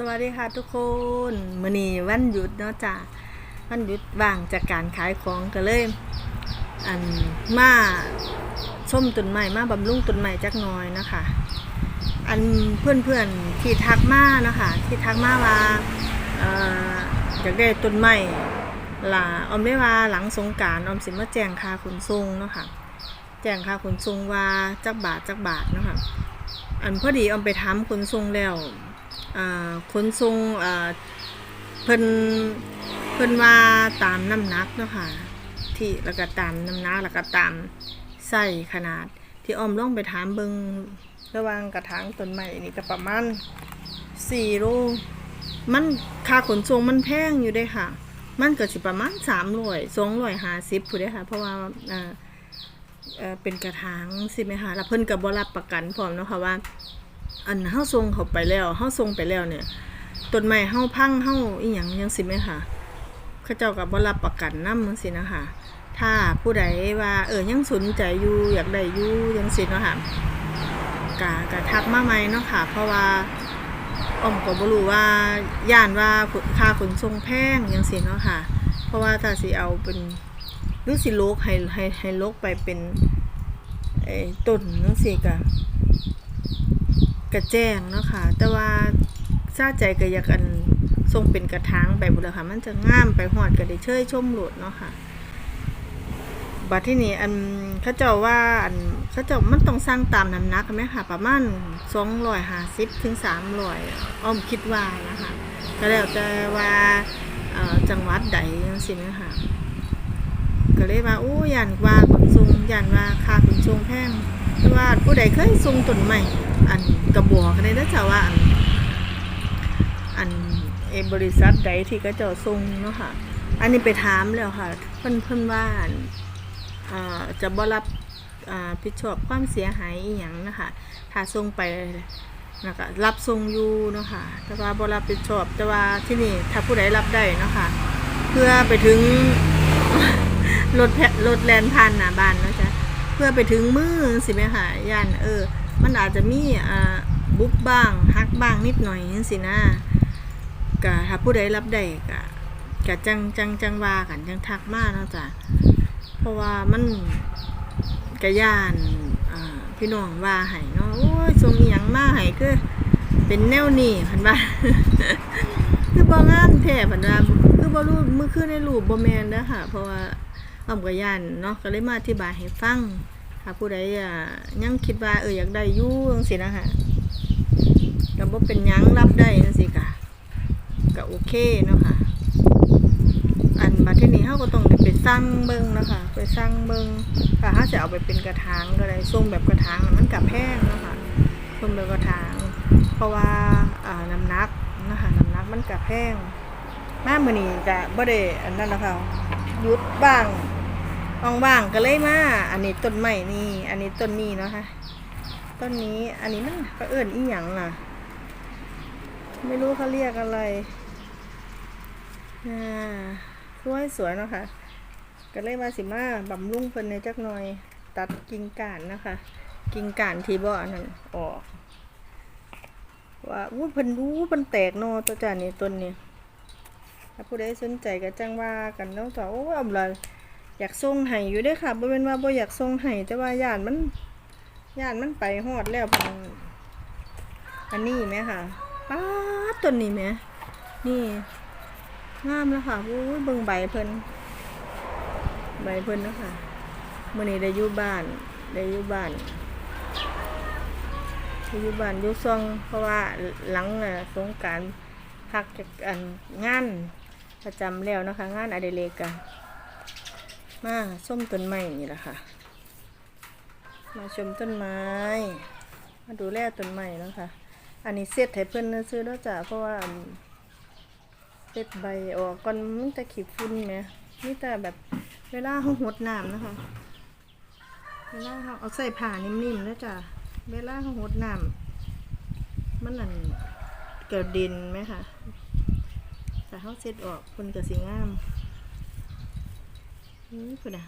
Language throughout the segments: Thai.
สวัสดีค่ะทุกคนมื้อนี้วันหยุดเนาะจ้ะวันหยุดว่างจากการขายของก็เลย อันมาส้มต้นใหม่มาบำรุงต้นใหม่จักหน้อยนะคะ อันเพื่อนๆที่ทักมานะคะที่ทักมาว่าอยากได้ต้นไม้ล่ะออมได้ว่าหลังสงการออมสิมาแจงค่าขนส่งเนาะค่ะแจงค่าขนส่งว่าจักบาทจักบาทเนาะค่ะอันพอดีออมไปถาขนส่งแล้ว ขนส่งเพิ่นเพิ่นว่าตามน้ำหนักเนาะค่ะที่แล้วก็ตามน้ำหนักแล้วก็ตามไส้ขนาด ที่อ้อมล่องไปถามเบิงระว่างกระถางต้นไม้นี่ก็ประมาณ4โลมันค่าขนส่งมันแพงอยู่เด้ค่ะ มันเก็สิประมาณ300 250ผู้เด้ค่ะ เพราะว่าเออเป็นกระถางสิแม่ค่ะแล้วเพิ่นก็บ่รับประกันพร้อมเนาะค่ะว่า อันเฮาส่งเขาไปแล้วเฮาส่งไปแล้วเนี่ยต้นไม้เฮาพังเฮาอีหยังจังซี่แม่ค่ะเขาเจ้าก็บ่รับประกันนำจังซี่นะคะถ้าผู้ใดว่าเออยังสนใจอยู่อยากได้อยู่จังซี่เนาะค่ะก็ก็ทักมาใหม่เนาะค่ะ เพราะว่าออมก็บ่รู้ว่าย่านว่าค่าขนส่งแพงจังซี่เนาะค่ะ เพราะว่าถ้าสิเอาเป็นหรือสิโลกให้ให้ให้โลกไปเป็นไอ้ต้นจังซี่ก็ กระแจ้งเนาะค่ะ แต่ว่าซาใจก็อยากอันทรงเป็นกระถางไปบุรค่ะ มันจะงามไปหอดก็ได้เชยชมโหลดเนาะค่ะบัดที่นี่อันเขาเจ้าว่าอันเขาเจ้ามันต้องสร้างตามน้ำหนักไหมค่ะ ประมาณสองร้อยห้าสิบถึงสามร้อยอ้อมคิดว่านะคะก็แล้วแต่ว่าจังหวัดใดจังซี่นะคะก็เลยว่าโอ้ยันว่าขนส่งยันว่าค่าขนส่งแพงแต่ว่าผู้ใดเคยส่งต้นใหม่อัน กระบอกได้นะจ๊ะว่า อันอันเอบริษัทใดที่ก็จะส่งเนาะค่ะ อันนี้ไปถามแล้วค่ะ เพิ่นเพิ่นว่าอันอ่าจะบ่รับผิดชอบความเสียหายอีหยังนะคะถ้าส่งไปนะคะรับส่งอยู่เนาะค่ะ แต่ว่าบรับผิดชอบ แต่ว่าที่นี่ถ้าผู้ใดรับได้เนาะค่ะ เพื่อไปถึงรถแพรถแลนผ่านหนาบานเนาะจ๊ะเพื่อไปถึงมือสิแม่ค่ะย่านเออ มันอาจจะมีอ่า บุบบ้างฮักบ้างนิดหน่อยจังสินะกะถ้าผู้ใดรับได้กะกะจังจังจังว่ากันจังทักมาเนาะจ้ะเพราะว่ามันกะย่านพี่น้องว่าให้เนาะโอ้ยทรงอีหยังมาให้คือเป็นแนวนี้พันว่าคือบ่งามแท้พันว่าคือบ่รู้มือคือในรูปบ่แม่นเด้อค่ะ เพราะว่าอ้อมก็ย่านเนาะก็เลยมาอธิบายให้ฟังถ้าผู้ใดยังคิดว่าเอออยากได้ยู่จังซี่นะคะ ก็บ่เป็นยังรับได้จังซี่ค่ะก็โอเคเนาะค่ะ อันบัดทีนี้เฮาก็ต้องไปสั่งเบิ่งนะคะ ไปสั่งเบิ่งถ้าเฮาจะเอาไปเป็นกระถางก็ได้ส่งแบบกระถางมันก็แพงเนาะค่ะส่งแบบกระถาง เพราะว่าอ่าน้ำหนักนะคะน้ำหนักมันก็แพงมามื้อนี้ก็บ่ได้อันนั้นแล้วค่ะหยุดบ้างว่างๆก็เลยมา อันนี้ต้นไม้นี่ อันนี้ต้นนี้เนาะค่ะ ต้นนี้ อันนี้มันก็เอิ้นอีหยังอะ ไม่รู้เขาเรียกอะไรอ่าสวยสวยเนาะค่ะก็เลยมาสิมาบำรุงเพิ่นในจักหน่อย ตัดกิ่งก้านนะคะ กิ่งก้านที่บ่อันนั้นออกว่าอู้เพิ่นรู้เพิ่นแตกนอตัวจานนี่ต้นนี้ถ้าผู้ใดสนใจก็จังว่ากันเนาะจ้ะโอ้อำลาอยากส่งให้อยู่เด้ค่ะบ่แม่นว่าบ่อยากส่งให้แต่ว่าย่านมันย่านมันไปฮอดแล้วพังอันนี้แหมค่ะ ป๊าต้นนี้แหมนี่งามแล้วค่ะโอ้ยเบิ่งใบเพิ่นใบเพิ่นนะค่ะมื้อนี้ได้อยู่บ้านได้อยู่บ้านได้อยู่บ้านอยู่ซ่องเพราะว่าหลังน่ะสงการพักจากอันงานประจำแล้วนะคะ งานอดิเรกกันมาส้มต้นไม้นี่แหละค่ะ มาชมต้นไม้ มาดูแลต้นไม้แล้วค่ะ อันนี้เสร็จให้เพิ่อนซื้อแล้วจ้ะเพราะว่าเสร็จใบออกก่อนมันจะขีดฝุ่นไหมนี่แต่แบบเวลาเขาหดน้ำนะคะเวลาเขาเอาใส่ผ้านิ่มๆแล้วจ้ะเวลาเขาหดน้ำมันนั่นเกิดดินไหมคะแต่เขาเสร็จออกคนก็สีงามนี่คุณอะ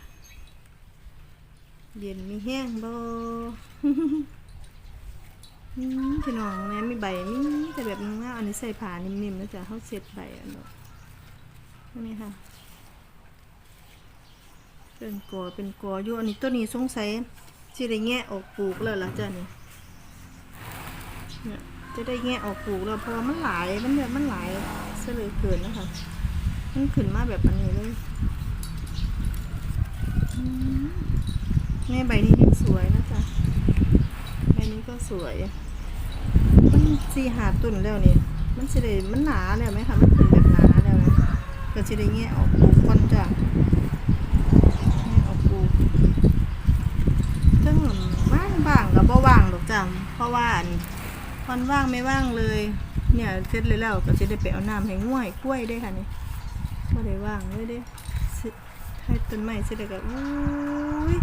เย็นมีแห้งบ่ พี่น้องแม่มีใบมีแต่แบบงามอันนี้ใส่ผ้านิ่มๆนะจ๊ะเข้าเช็ดใบอันนี้นี่ค่ะเป็นกอเป็นกออยู่อันนี้ตัวนี้สงสัยสิได้แงะออกปลูกแล้วล่ะจ้ะนี่เนี่ยจะได้แงะออกปลูกแล้วเพราะมันหลายมันแบบมันหลายซะเหลยเกินนะคะมันขึ้นมาแบบอันนี้เลยแม่ใบนี้ยังสวยนะจ๊ะ นี้ก็สวย มันสีหาตุ่นแล้วนี่ มันสิได้มันหนาแล้วไหมคะ มันขึ้นแบบหนาแล้วนะก็สิได้แงะออกปูก่อนจ้ะแม่เอาปูซึ่งว่างบ้างกับบ่ว่างดอกจ้ะเพราะว่าอันว่างไม่ว่างเลย เนี่ยเสร็จเลยแล้วก็จะได้ไปเอาน้ำให้ง่วยกล้วยได้ค่ะนี่บ่ได้ว่างเลยเด้ให้ต้นไม้เสร็จแล้วก็อุ้ย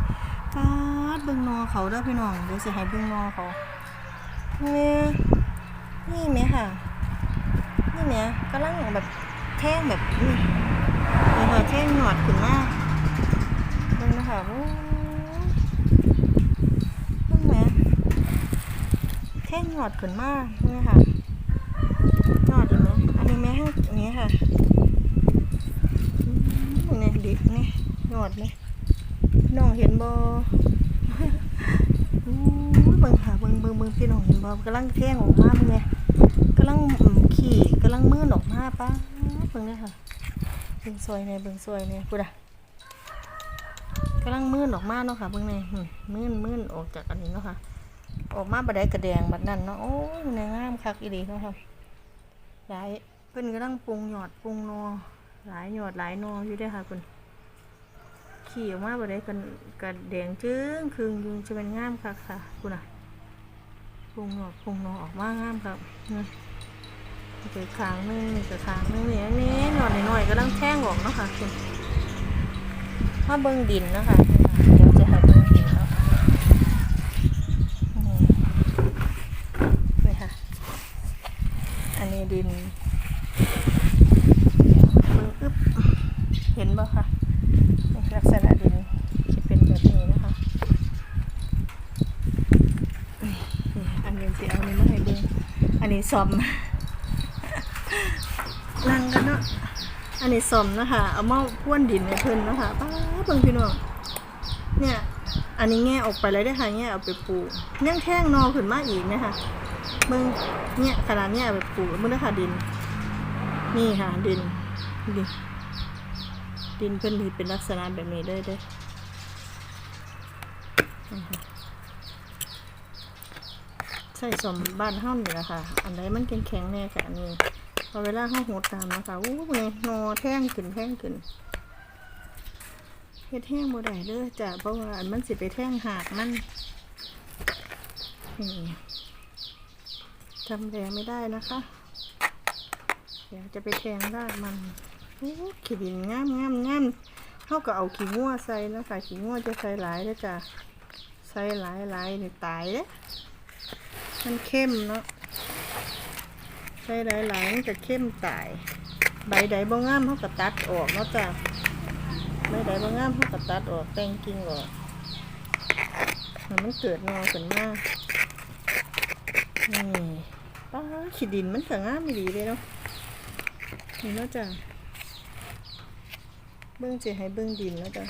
ปาดเบิ่งนอเขาเด้อพี่น้องเดี๋ยวสิให้เบิ่งนอเขาเนี่ยนี่แหมค่ะ นี่แหมกำลังแบบแท่งแบบนี่นี่ค่ะแท่งหนอดขึ้นมาเบิ่งนะคะโอ้ยเบิ่งแหมแท่งหยอดขึ้นมากนี่ค่ะหยอดเห็นไหมอันนี้แม่ให้อันนี้ค่ะอืมนี่ดิบนี่หยอดนี่ น้องเห็นบ่อู้ยเบิ่งค่ะเบิ่งเบิ่งเบิ่งพี่น้องเห็นบ่กำลังแท่งออกมาเบิ่งไงกำลังขี่กำลังมืดออกมาป้าเบิ่งเนี่ยค่ะเบิ่งซอยเนี่ยเบิ่งซอยเนี่ยพูดอะกำลังมื่นออกมาเนาะค่ะเบิ่งนี่หึมื่นมื่นออกจากอันนี้เนาะค่ะ ออกมาบัดใดกระแดงบัดนั้นเนาะโอ้ยในงามคักอีดีเนาะค่ะหลายเพิ่นกำลังปรุงหยอดปรุงนอหลายหยอดหลายนออยู่ด้อค่ะคุณ ขี่ออกมาบัดใดกันกระแดงจึ้งคืงยุงจะเป็นงามคักค่ะคุณอะปรุงหยอดปรุงนอออกมางามครับนี่ไปขางหนึงนี่ก็ขางหนึงนี่อันนี้หยอดหน่อยๆกำลังแท่งออกเนาะค่ะคุณมาเบิ้งดินนะคะเดี๋ยวจะให้เบิ้งดินแล้วนี่ค่ะ อันนี้ดินเบิ้งอึ๊บเห็นบ่คะนี่ลักษณะดินจะเป็นแบบนี้นะคะนี่อันนี้สิเอาอันนี้มาให้เบิ้งอั นนี้ซอมนั่งกันเนาะอันนี้สมนะคะ เอามาพ่วนดินในเพิ่นนะคะป้าเบิ่งพี่น้องเนี่ยอันนี้แง่ออกไปเลยได้ค่ะแง่เอาไปปลูกยังแท่งนอขึ้นมาอีกนะคะเบิ่งเนี่ยขนาดเนี้ยเอาไปปลูกเบิ่งนะคะดิน นี่ค่ะ ดินดินดินเพิ่นเป็นลักษณะแบบนี้เลยเด้อ ใช่สมบ้านเฮานี่แหละค่ะ อันไหนมันแข็งแน่ค่ะอันนี้พอเวลาเขาหดตามนะคะอู้ไงนอแท่งขึ้นแท่งขึ้นเฮ็ดแห้งบ่ได้เด้อจ้ะเพราะว่ามันสิไปแท่งหากมันทำแรงไม่ได้นะคะ เดี๋ยวจะไปแทงรากมันโอ้ขี้ดินงามงามงามเขาก็เอาขี้งัวใส่นะคะขี้งัวจะใส่หลายเด้อจ้ะใส่หลายหลายนี่ตายเด้อ มันเข้มเนาะใส่หลายๆมันจะเข้มตาย ใบใดบ่งามเขาก็ตัดออกเนาะจ้ะใบใดบ่งามเขาก็ตัดออกแต่งกิ่งออกมันเกิดงอขึ้นมานี่ป้าขีดดินมันก็งามดีเลยเนาะนี่เนาะจ้ะเบิ่งสิให้เบิ่งดินเนาะจ้ะ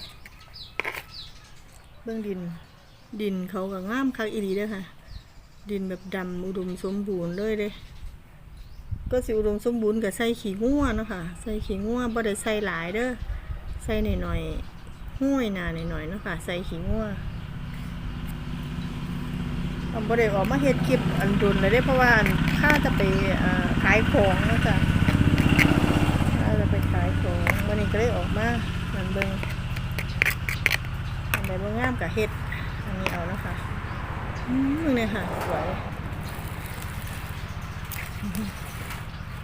เบิ่งดิน ดินเขาก็งามคักอีดีเด้อค่ะ ดินแบบดำอุดมสมบูรณ์เลยเด้ก็สิอุดมสมบูรณ์กับใส่ขี้งัวเนาะค่ะใส่ขี้งัวบ่ได้ใส่หลายเด้อใส่หน่อยๆห้วยหนาหน่อยๆเนาะค่ะใส่ขี้งัวเอาบ่ได้ออกมาเฮ็ดคลิปอันดุนเลยเด้เพราะว่าข้าจะไปขายของนะจ้ะข้าจะไปขายของวันนี้ก็เลยออกมามันเบิ่งอันใดบ่งามก็เฮ็ดอันนี้เอานะคะ อืมเนี่ยค่ะสวย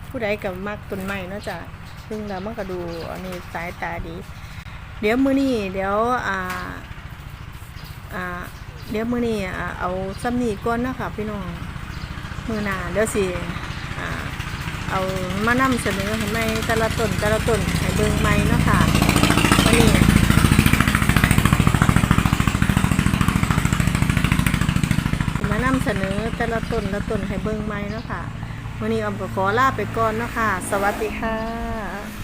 ผู้ใดกับมักต้นไม้เนาะจ้ะซึ่งเรามันก็ดูอันนี้สายตาดี เดี๋ยวมื้อนี้เดี๋ยวอ่าอ่าเดี๋ยวมื้อนี้อ่เอาซ้ำนี้ก่อนนะคะพี่น้องมื้อหน้าเดี๋ยวสิอ่าเอามานำเสนอให้ใหมแต่ละต้นแต่ละต้นให้เบิ่งใหม่เนาะค่ะวันนี้พี่น้ มานำเสนอแต่ละต้นละต้นให้เบิ่งใหม่เนาะค่ะมื้อนี้ออมก็ขอลาไปก่อนเนาะค่ะ สวัสดีค่ะ